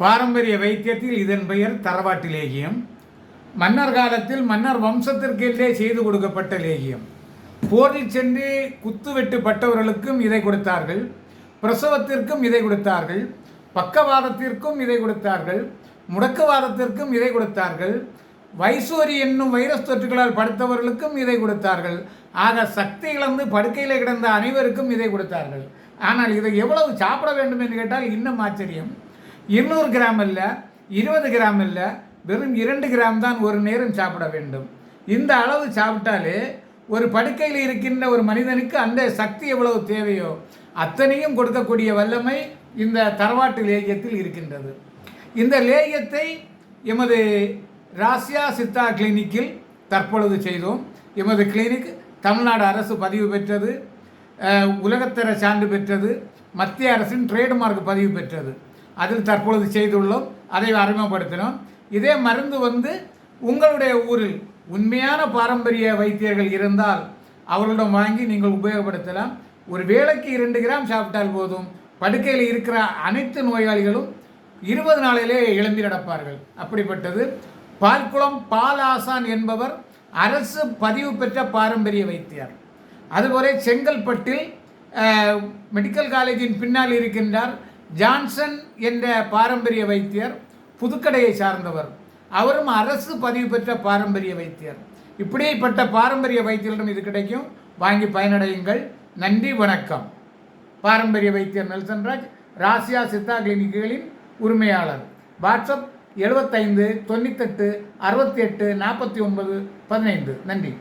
பாரம்பரிய வைத்தியத்தில் இதன் பெயர் தரவாட்டு லேகியம் மன்னர் காலத்தில் மன்னர் வம்சத்திற்கென்றே செய்து கொடுக்கப்பட்ட லேகியம். போரில் சென்று குத்துவெட்டுப்பட்டவர்களுக்கும் இதை கொடுத்தார்கள். பிரசவத்திற்கும் இதை கொடுத்தார்கள். பக்கவாதத்திற்கும் இதை கொடுத்தார்கள். முடக்குவாதத்திற்கும் இதை கொடுத்தார்கள். வைசூரி என்னும் வைரஸ் தொற்றுகளால் படுத்தவர்களுக்கும் இதை கொடுத்தார்கள். ஆக சக்தி இழந்து படுக்கையில் கிடந்த அனைவருக்கும் இதை கொடுத்தார்கள். ஆனால் இதை எவ்வளவு சாப்பிட வேண்டும் என்று கேட்டால் இன்னும் ஆச்சரியம். இருநூறு கிராம் இல்லை இருபது கிராம் இல்லை வெறும் இரண்டு கிராம் தான் ஒரு நேரம் சாப்பிட வேண்டும். இந்த அளவு சாப்பிட்டாலே ஒரு படுக்கையில் இருக்கின்ற ஒரு மனிதனுக்கு அந்த சக்தி எவ்வளவு தேவையோ அத்தனையும் கொடுக்கக்கூடிய வல்லமை இந்த தரவாட்டு லேகியத்தில் இருக்கின்றது. இந்த லேகியத்தை எமது ராசியா சித்தா கிளினிக்கில் தற்பொழுது செய்தோம். எமது கிளினிக் தமிழ்நாடு அரசு பதிவு பெற்றது உலகத்தர சான்று பெற்றது மத்திய அரசின் ட்ரேட்மார்க் பதிவு பெற்றது. அதில் தற்பொழுது செய்துள்ளோம் அதை அறிமுகப்படுத்தினோம். இதே மருந்து வந்து உங்களுடைய ஊரில் உண்மையான பாரம்பரிய வைத்தியர்கள் இருந்தால் அவர்களிடம் வாங்கி நீங்கள் உபயோகப்படுத்தலாம். ஒரு வேளைக்கு இரண்டு கிராம் சாப்பிட்டால் போதும். படுக்கையில் இருக்கிற அனைத்து நோயாளிகளும் இருபது நாளிலே எழும்பி நடப்பார்கள். அப்படிப்பட்டது. பால்குளம் பால் ஆசான் என்பவர் அரசு பதிவு பெற்ற பாரம்பரிய வைத்தியர். அதுபோல செங்கல்பட்டில் மெடிக்கல் காலேஜின் பின்னால் இருக்கின்றார் ஜான்சன் என்ற பாரம்பரிய வைத்தியர் புதுக்கடையை சார்ந்தவர். அவரும் அரசு பதிவு பெற்ற பாரம்பரிய வைத்தியர். இப்படிப்பட்ட பாரம்பரிய வைத்தியரிடம் இது கிடைக்கும். வாங்கி பயனடையுங்கள். நன்றி வணக்கம். பாரம்பரிய வைத்தியர் நெல்சன்ராஜ் ராசியா சித்தா கிளினிக்குகளின் உரிமையாளர். வாட்ஸ்அப் எழுபத்தைந்து தொண்ணூத்தெட்டு அறுபத்தி எட்டு நாற்பத்தி ஒன்பது பதினைந்து. நன்றி.